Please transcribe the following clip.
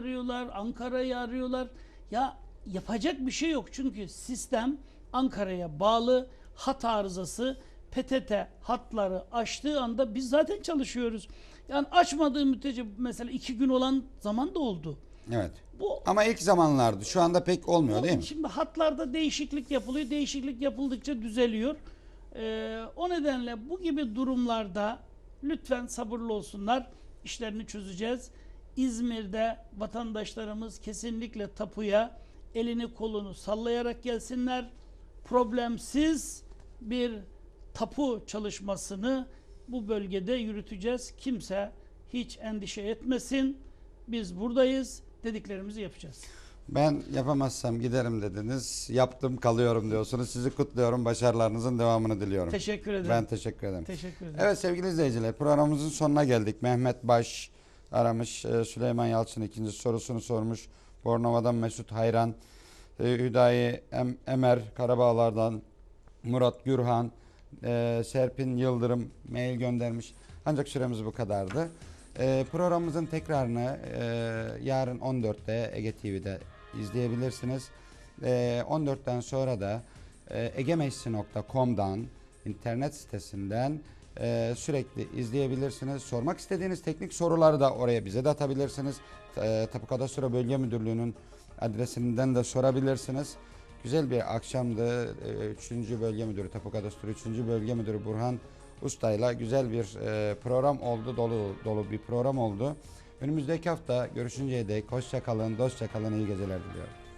arıyorlar, Ankara'yı arıyorlar. Ya yapacak bir şey yok çünkü sistem Ankara'ya bağlı hat arızası PTT hatları açtığı anda biz zaten çalışıyoruz. Yani açmadığı müddetçe mesela iki gün olan zaman da oldu. Evet. Bu Ama ilk zamanlardı. Şu anda pek olmuyor değil mi? Şimdi hatlarda değişiklik yapılıyor. Değişiklik yapıldıkça düzeliyor. Ee, o nedenle bu gibi durumlarda lütfen sabırlı olsunlar. İşlerini çözeceğiz. İzmir'de vatandaşlarımız kesinlikle tapuya elini kolunu sallayarak gelsinler. Problemsiz bir tapu çalışmasını bu bölgede yürüteceğiz. Kimse hiç endişe etmesin. Biz buradayız. Dediklerimizi yapacağız. Ben yapamazsam giderim dediniz. Yaptım kalıyorum diyorsunuz. Sizi kutluyorum. Başarılarınızın devamını diliyorum. Teşekkür ederim. Ben teşekkür ederim. Teşekkür ederim. Evet sevgili izleyiciler programımızın sonuna geldik. Mehmet Baş aramış. Ee, Süleyman Yalçın ikinci sorusunu sormuş. Bornova'dan Mesut Hayran. Ee, Hüdayi Em- Emer Karabağlar'dan Murat Gürhan. e, Serpin Yıldırım mail göndermiş. Ancak süremiz bu kadardı. Programımızın tekrarını e, yarın 14'te Ege TV'de izleyebilirsiniz. Ee, 14'ten sonra da e, egemecsi.com'dan internet sitesinden e, sürekli izleyebilirsiniz. Sormak istediğiniz teknik soruları da oraya bize de atabilirsiniz. E, Tapu Kadastro Bölge Müdürlüğü'nün adresinden de sorabilirsiniz. Güzel bir akşamdı. E, 3. Bölge Müdürü, Tapu Kadastro 3. Bölge Müdürü Burhan Usta'yla güzel bir e, program oldu. Dolu dolu bir program oldu. Önümüzdeki hafta görüşünceye dek hoşça kalın, dostça kalın, iyi geceler diliyorum.